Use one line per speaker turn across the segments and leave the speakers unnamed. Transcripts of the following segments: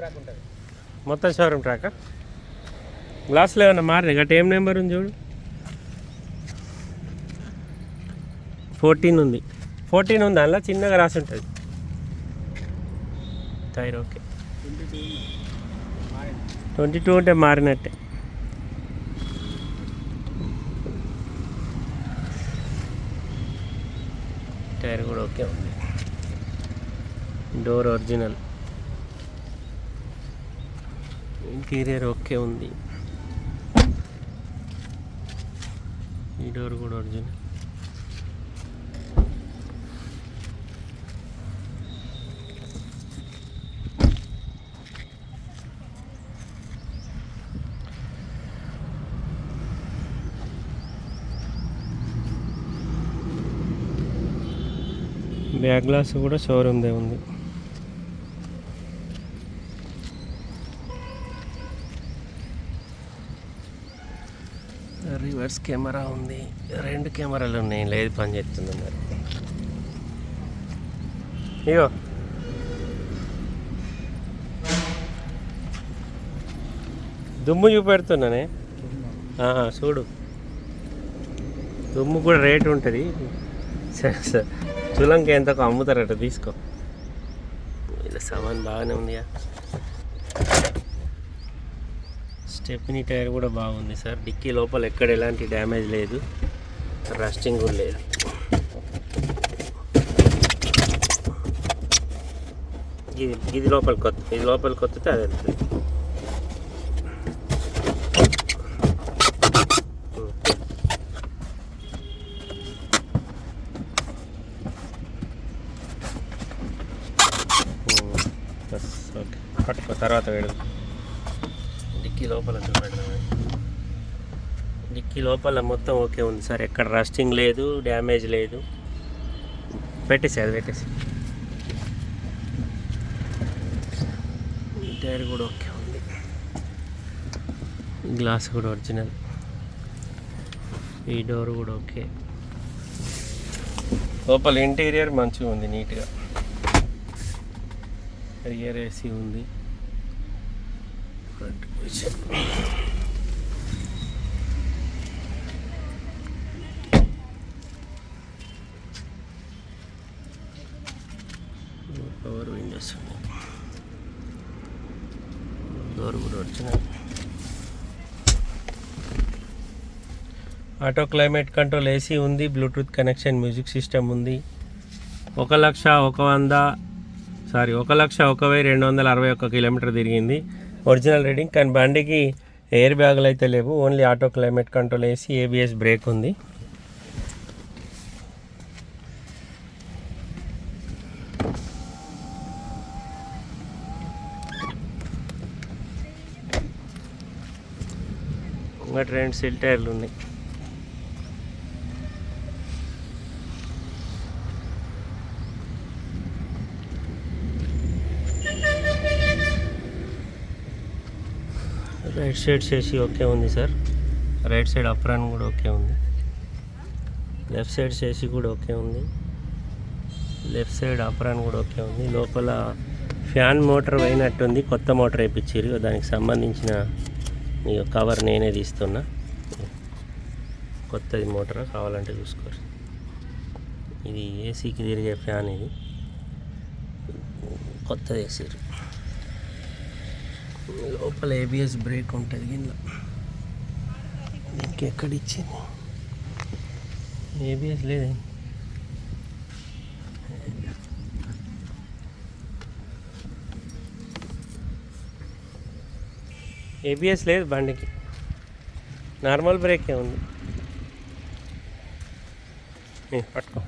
Track ఉంటుంది?
మొత్తం showroom ట్రాకా? గ్లాస్లో ఏమన్నా మారినాయి? గట్ ఏం నెంబర్ ఉంది చూడు? ఫోర్టీన్ ఉంది. ఫోర్టీన్ ఉంది? అందులో చిన్నగా రాసి ఉంటుంది. Tyre okay.
Twenty two
twenty two ఉంటే మారినట్టే. టైర్ కూడా ఓకే ఉంది. డోర్ ఒరిజినల్ ఇంటీరియర్ ఓకే ఉంది. ఈ డోర్ కూడా ఒరిజినల్ బ్యాక్ గ్లాస్ కూడా షోరూమ్దే ఉంది. రివర్స్ కెమెరా ఉంది. రెండు కెమెరాలు ఉన్నాయి. లేదు పని చేస్తుంది మరి. ఇగో. దుమ్ము చూపెడుతున్నానే? చూడు. దుమ్ము కూడా రేట్ ఉంటుంది. సరే సరే. తులంకి ఎంతకు అమ్ముతారట తీసుకో. ఇలా సామాన్ బాగానే ఉందిగా. స్టెప్నీ టైర్ కూడా బాగుంది సార్. డిక్కీ లోపల ఎక్కడ ఎలాంటి డ్యామేజ్ లేదు. రస్టింగ్ కూడా లేదు. ఇది ఇది లోపల కొత్త ఇది లోపల కొత్తతే అది వెళ్తుంది ఓకే. తర్వాత వేడు లోపల చూపెడదాం. డిక్కీ లోపల మొత్తం ఓకే ఉంది సార్. ఎక్కడ రస్టింగ్ లేదు డ్యామేజ్ లేదు. పెట్టేసి అది పెట్టేసి. టైర్ కూడా ఓకే ఉంది. గ్లాస్ కూడా ఒరిజినల్. ఈ డోర్ కూడా ఓకే. లోపల ఇంటీరియర్ మంచిగా ఉంది నీట్గా. రియర్ ఏసీ ఉంది. పవర్ విండోస్ డోర్ కూడా వచ్చినాయి. ఆటో క్లైమేట్ కంట్రోల్ ఏసీ ఉంది బ్లూటూత్ కనెక్షన్ మ్యూజిక్ సిస్టమ్ ఉంది. ఒక లక్ష ఒక వంద సారీ ఒక లక్ష ఒక వెయ్యి రెండు వందల అరవై ఒక్క కిలోమీటర్ తిరిగింది. Original reading. కానీ బండికి ఎయిర్ బ్యాగులు అయితే లేవు. ఓన్లీ ఆటో క్లైమేట్ కంట్రోల్ వేసి ఏబిఎస్ బ్రేక్ ఉంది. ఇంకా ట్రెండ్ సిల్ టైర్లు ఉన్నాయి. రైట్ సైడ్ చేసి ఓకే ఉంది సార్. రైట్ సైడ్ అప్రాన్ కూడా ఓకే ఉంది. లెఫ్ట్ సైడ్ చేసి కూడా ఓకే ఉంది. లెఫ్ట్ సైడ్ అప్రాన్ కూడా ఓకే ఉంది. లోపల ఫ్యాన్ మోటార్ పోయినట్టుంది కొత్త మోటార్ వేయించారు. దానికి సంబంధించిన మీ కవర్ నేనే తీస్తున్నా. కొత్తది మోటార్? కావాలంటే చూసుకోరు. ఇది ఏసీకి తిరిగే ఫ్యాన్ ఇది. కొత్తది వేసారు లోపల ఏబిఎస్ బ్రేక్ ఉంటుంది కింద దీనికి ఎక్కడ ఇచ్చింది ఏబిఎస్ లేదే. ఏబిఎస్ లేదు బండికి. నార్మల్ బ్రేకే ఉంది. పట్టుకో.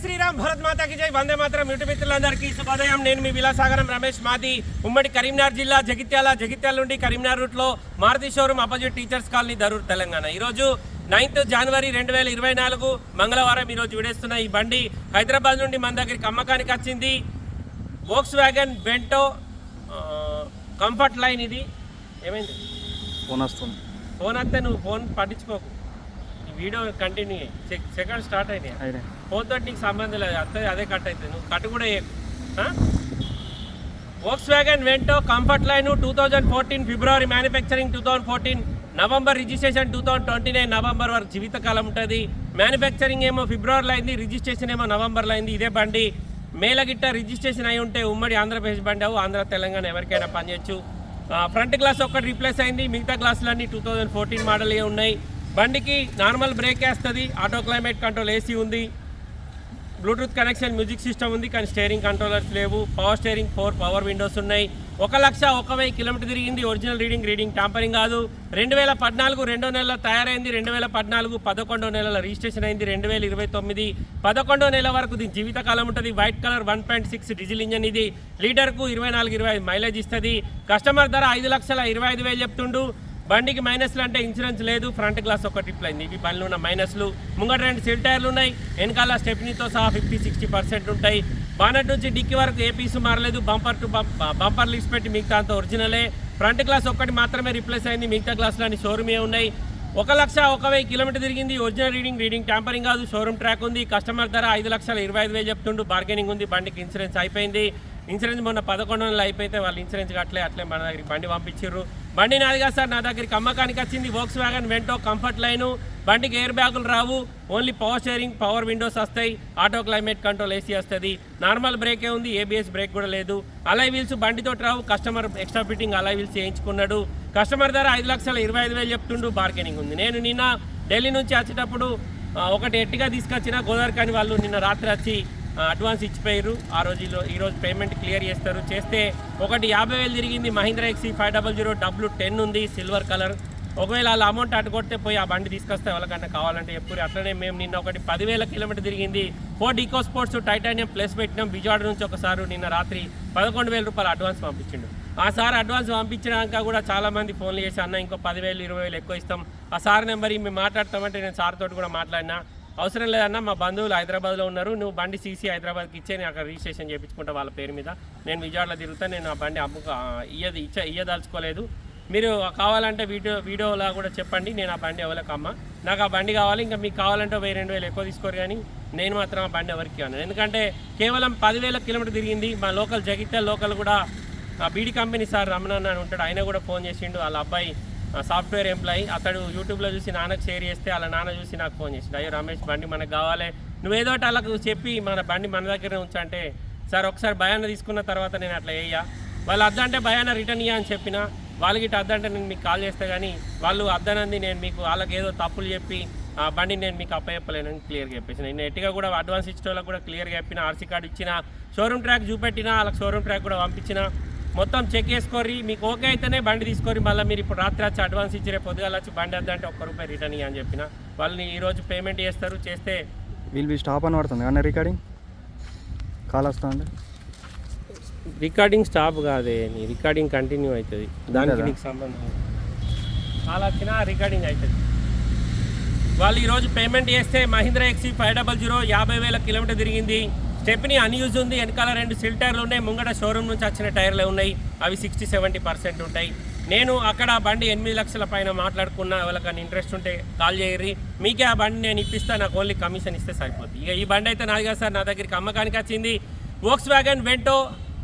శ్రీరామ్ భరత్ మాతాకి జై. వందే మాత్రం. యూట్యూబ్ మిత్రులందరికీ శుభోదయం. నేను మీ విలాసాగరం రమేష్ మాది. ఉమ్మడి కరీంనగర్ జిల్లా జగిత్యాల జగిత్యాల నుండి కరీంనగర్ రూట్లో Maruti showroom opposite teachers colony Darur Telangana. ఈరోజు నైన్త్ జనవరి రెండు వేల ఇరవై నాలుగు మంగళవారం ఈరోజు విడేస్తున్న ఈ బండి హైదరాబాద్ నుండి మన దగ్గరికి అమ్మకానికి వచ్చింది. Volkswagen Vento comfort line ఇది. ఏమైంది?
ఫోన్ వస్తుంది.
ఫోన్ వస్తే నువ్వు ఫోన్ పట్టించుకోకు. ఈ వీడియో కంటిన్యూ అయ్యి సెకండ్ స్టార్ట్ అయినాయి.
అయినా
నీకు సంబంధం లేదు. అత్తది అదే కట్ అవుతుంది నువ్వు కట్ కూడా Volkswagen Vento comfortline two thousand fourteen February manufacturing two thousand fourteen November registration two thousand twenty nine November వరకు జీవితకాలం ఉంటుంది. మ్యానుఫ్యాక్చరింగ్ ఏమో ఫిబ్రవరిలో అయింది రిజిస్ట్రేషన్ ఏమో నవంబర్లో అయింది. ఇదే బండి. మేలగిట్ట రిజిస్ట్రేషన్ అయి ఉంటే ఉమ్మడి ఆంధ్రప్రదేశ్ బండి అవు. ఆంధ్ర తెలంగాణ ఎవరికైనా పనిచేయచ్చు ఫ్రంట్ గ్లాస్ ఒక్కటి రీప్లేస్ అయింది. మిగతా గ్లాసులన్నీ టూ థౌజండ్ ఫోర్టీన్ మోడల్ ఉన్నాయి. బండికి నార్మల్ బ్రేక్ వేస్తుంది. ఆటో క్లైమేట్ కంట్రోల్ ఏసీ ఉంది. బ్లూటూత్ కనెక్షన్ మ్యూజిక్ సిస్టమ్ ఉంది కానీ స్టేరింగ్ కంట్రోలర్స్ లేవు. Power steering four power windows ఉన్నాయి. ఒక లక్ష ఒక వెయ్యి కిలోమీటర్ తిరిగింది. ఒరిజినల్ రీడింగ్ రీడింగ్ టాంపరింగ్ కాదు. రెండు వేల పద్నాలుగు రెండో నెలలో తయారైంది. రెండు వేల పద్నాలుగు పదకొండో నెలల రిజిస్ట్రేషన్ అయింది. రెండు వేల ఇరవై తొమ్మిది పదకొండో నెల వరకు దీని జీవితకాలం ఉంటుంది. White colour one point six diesel engine ఇది. లీటర్కు ఇరవై నాలుగు ఇరవై ఐదు మైలేజ్ ఇస్తుంది. కస్టమర్ ధర ఐదు లక్షల ఇరవై ఐదు వేలు చెప్తుండు. బండికి మైనస్లు అంటే ఇన్సూరెన్స్ లేదు ఫ్రంట్ గ్లాస్ ఒక ట్రిప్ అయింది. ఇవి బండ్లు ఉన్న మైనస్లు ముంగట రెండు సిల్ టైర్లు ఉన్నాయి వెనకాల స్టెప్నీతో సహా ఫిఫ్టీ సిక్స్టీ పర్సెంట్ ఉంటాయి. బానట్ నుంచి డిక్కి వరకు ఏ పీసు మారలేదు బంపర్ టు బంపర్ లిస్ట్ పెట్టి మిగతా అంత ఒరిజినలే. ఫ్రంట్ గ్లాస్ ఒక్కటి మాత్రమే రిప్లేస్ అయింది మిగతా గ్లాసులు షోరూమే ఉన్నాయి. ఒక లక్ష ఒక వెయ్యి కిలోమీటర్ తిరిగింది ఒరిజినల్ రీడింగ్ రీడింగ్ ట్యాంపరింగ్ కాదు షోరూమ్ ట్రాక్ ఉంది. కస్టమర్ ధర ఐదు లక్షల ఇరవై ఐదు వేలు చెప్తుండు బార్గెనింగ్ ఉంది బండికి ఇన్సూరెన్స్ అయిపోయింది. ఇన్సూరెన్స్ మొన్న పదకొండు నెలలు అయిపోతే వాళ్ళు ఇన్సూరెన్స్ అట్లే అట్లే మన దగ్గరికి బండి పంపించారు బండి నాది కాదు సార్ నా దగ్గరికి అమ్మకానికి వచ్చింది. Volkswagen Vento comfort line బండికి ఎయిర్ బ్యాగులు రావు. Only power steering power windows వస్తాయి. ఆటో క్లైమేట్ కంట్రోల్ ఏసీ వస్తుంది. నార్మల్ బ్రేకే ఉంది ఏబిఎస్ బ్రేక్ కూడా లేదు. అలై వీల్స్ బండితో రావు. Customer extra fitting alloy wheels చేయించుకున్నాడు. Customer ధర ఐదు లక్షల ఇరవై ఐదు వేలు చెప్తుండు బార్గెనింగ్ ఉంది. నేను నిన్న ఢిల్లీ నుంచి వచ్చేటప్పుడు ఒకటి ఎట్టిగా తీసుకొచ్చిన గోదావరి కానీ వాళ్ళు నిన్న రాత్రి వచ్చి అడ్వాన్స్ ఇచ్చిపోయారు ఆ రోజులో ఈరోజు పేమెంట్ క్లియర్ చేస్తారు. చేస్తే ఒకటి యాభై వేలు తిరిగింది Mahindra ఎక్సీ five double zero W ten ఉంది సిల్వర్ కలర్ ఒకవేళ వాళ్ళ అమౌంట్ అటు పోయి ఆ బండి తీసుకొస్తే ఎవరికన్నా కావాలంటే ఎప్పుడు అట్లనే మేము నిన్న ఒకటి పదివేల కిలోమీటర్ తిరిగింది. Ford eco sports titanium plus పెట్టినాం. విజయవాడ నుంచి ఒకసారి నిన్న రాత్రి పదకొండు వేల రూపాయలు అడ్వాన్స్ పంపించిండు. ఆ సార్ అడ్వాన్స్ పంపించినాక కూడా చాలామంది ఫోన్లు చేసి అన్న ఇంకో పదివేలు ఇరవై వేలు ఎక్కువ ఇస్తాం. ఆ సార్ నెంబర్ మేము మాట్లాడతామంటే నేను సార్ తోటి కూడా మాట్లాడినా. అవసరం లేదన్న మా బంధువులు హైదరాబాద్లో ఉన్నారు. నువ్వు బండి సీసీ హైదరాబాద్కి ఇచ్చే నేను అక్కడ రిజిస్ట్రేషన్ చేయించుకుంటా వాళ్ళ పేరు మీద. నేను విజయవాడలో తిరుగుతా నేను ఆ బండి అమ్ముక ఇయ్యది ఇచ్చ ఇయ్యదలుచుకోలేదు. మీరు కావాలంటే వీడియో వీడియోలా కూడా చెప్పండి నేను ఆ బండి ఎవరికి అమ్మ. నాకు ఆ బండి కావాలి ఇంకా మీకు కావాలంటే వెయ్యి రెండు వేలు ఎక్కువ తీసుకోరు కానీ నేను మాత్రం ఆ బండి ఎవరికి అన్నాను ఎందుకంటే కేవలం పదివేల కిలోమీటర్ తిరిగింది మా లోకల్ జగిత్యాల లోకల్ కూడా ఆ బీడీ కంపెనీ సార్ రమణన్న అని ఉంటాడు ఆయన కూడా ఫోన్ చేసిండు వాళ్ళ అబ్బాయి సాఫ్ట్వేర్ ఎంప్లాయీ అతడు యూట్యూబ్లో చూసి నాన్నకు షేర్ చేస్తే వాళ్ళ నాన్న చూసి నాకు ఫోన్ చేసిండు. అయ్యో రమేష్ బండి మనకు కావాలి. నువ్వేదో వాళ్ళకు చెప్పి మన బండి మన దగ్గరే ఉంచంటే సార్ ఒకసారి భయాన్ని తీసుకున్న తర్వాత నేను అట్లా వేయ వాళ్ళు అద్దంటే భయాన్ని రిటర్న్ ఇయ్య అని చెప్పిన వాళ్ళకి ఇటు అద్దంటే నేను మీకు కాల్ చేస్తే కానీ వాళ్ళు అద్దనంది నేను మీకు వాళ్ళకి ఏదో తప్పులు చెప్పి ఆ బండి నేను మీకు అప్పచెప్పలేనని క్లియర్గా చెప్పేసి నేను ఎట్టిగా కూడా అడ్వాన్స్ ఇచ్చిన వాళ్ళకి కూడా క్లియర్గా చెప్పిన ఆర్సీ కార్డు ఇచ్చిన షోరూమ్ ట్రాక్ చూపెట్టిన వాళ్ళకి షోరూమ్ ట్రాక్ కూడా పంపించిన మొత్తం చెక్ చేసుకోరి మీకు ఓకే అయితేనే బండి తీసుకోరి మళ్ళీ మీరు ఇప్పుడు రాత్రి వచ్చి అడ్వాన్స్ ఇచ్చి రేపు పొద్దుగాల వచ్చి బండి వద్దంటే ఒక్క రూపాయి రిటర్న్ అని చెప్పిన. వాళ్ళని ఈరోజు పేమెంట్ చేస్తారు చేస్తే
వీల్ బి స్టాప్ అని పడుతుంది కానీ రికార్డింగ్ కాల్ వస్తుంది
రికార్డింగ్ స్టాప్ కాదే నీ రికార్డింగ్ కంటిన్యూ అవుతుంది దానికి? నీకు సంబంధం. కాల్ వచ్చినా రికార్డింగ్ అవుతుంది వాళ్ళు ఈరోజు పేమెంట్ చేస్తే Mahindra XE five double zero యాభై వేల కిలోమీటర్ తిరిగింది. స్టెప్ని అన్యూజ్ ఉంది. వెనకాల రెండు సిల్ టైర్లు ఉన్నాయి. ముంగట షోరూమ్ నుంచి వచ్చిన టైర్లు ఉన్నాయి. అవి సిక్స్టీ సెవెంటీ పర్సెంట్ ఉంటాయి. నేను అక్కడ ఆ బండి ఎనిమిది లక్షల పైన మాట్లాడుకున్న. వాళ్ళకన్నా ఇంట్రెస్ట్ ఉంటే కాల్ చేయరి మీకే ఆ బండి నేను ఇప్పిస్తా. నాకు ఓన్లీ కమిషన్ ఇస్తే సరిపోతుంది ఇక ఈ బండి అయితే నాది కదా సార్. నా దగ్గరికి అమ్మకానికి వచ్చింది. Volkswagen Vento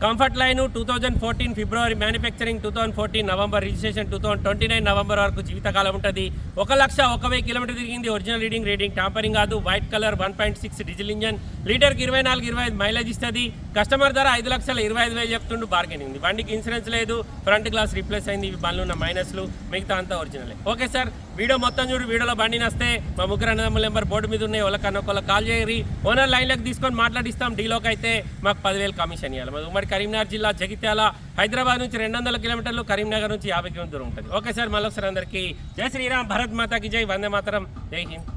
Comfortline two thousand fourteen February manufacturing two thousand fourteen November registration two thousand twenty nine November వరకు జీవితకాలం ఉంటుంది. ఒక లక్ష ఒక వెయ్యి కిలోమీటర్ తిరిగింది. ఒరిజినల్ రీడింగ్ రీడింగ్ టాంపరింగ్ కాదు. White colour one point six diesel engine. లీటర్కి ఇరవై నాలుగు ఇరవై ఐదు మైలేజ్ ఇస్తుంది. కస్టమర్ ధర ఐదు లక్షల ఇరవై ఐదు వేలు చెప్తుండు. బార్గెనింగ్ ఉంది. బండికి ఇన్సూరెన్స్ లేదు. ఫ్రంట్ గ్లాస్ రీప్లేస్ అయింది. ఇవి బండ్లు ఉన్న మైనస్లు మిగతా అంతా ఒరిజినలే. Okay sir. వీడియో మొత్తం చూడు. వీడియోలో బండి నస్తే. మా ముగ్గురు అన్నదమ్ముల నెంబర్ బోర్డు మీద ఉన్నాయి. వాళ్ళకన్నా ఒకళ్ళ కాల్ చేయరి ఓనర్ లైన్లోకి తీసుకొని మాట్లాడిస్తాం. డీలోకి అయితే మాకు పదివేలు కమిషన్ ఇవ్వాలి మరి ఉమ్మడి కరీంనగర్ జిల్లా జగిత్యాల హైదరాబాద్ నుంచి రెండు వందల కిలోమీటర్లు కరీంనగర్ నుంచి యాభై కిలోమీటర్లు దూరం ఉంటుంది. ఓకే సార్ మళ్ళీ ఒకసారి అందరికీ జై శ్రీరామ్ భరత్ మాతాకి జై వందే మాతరం. జై హింద్.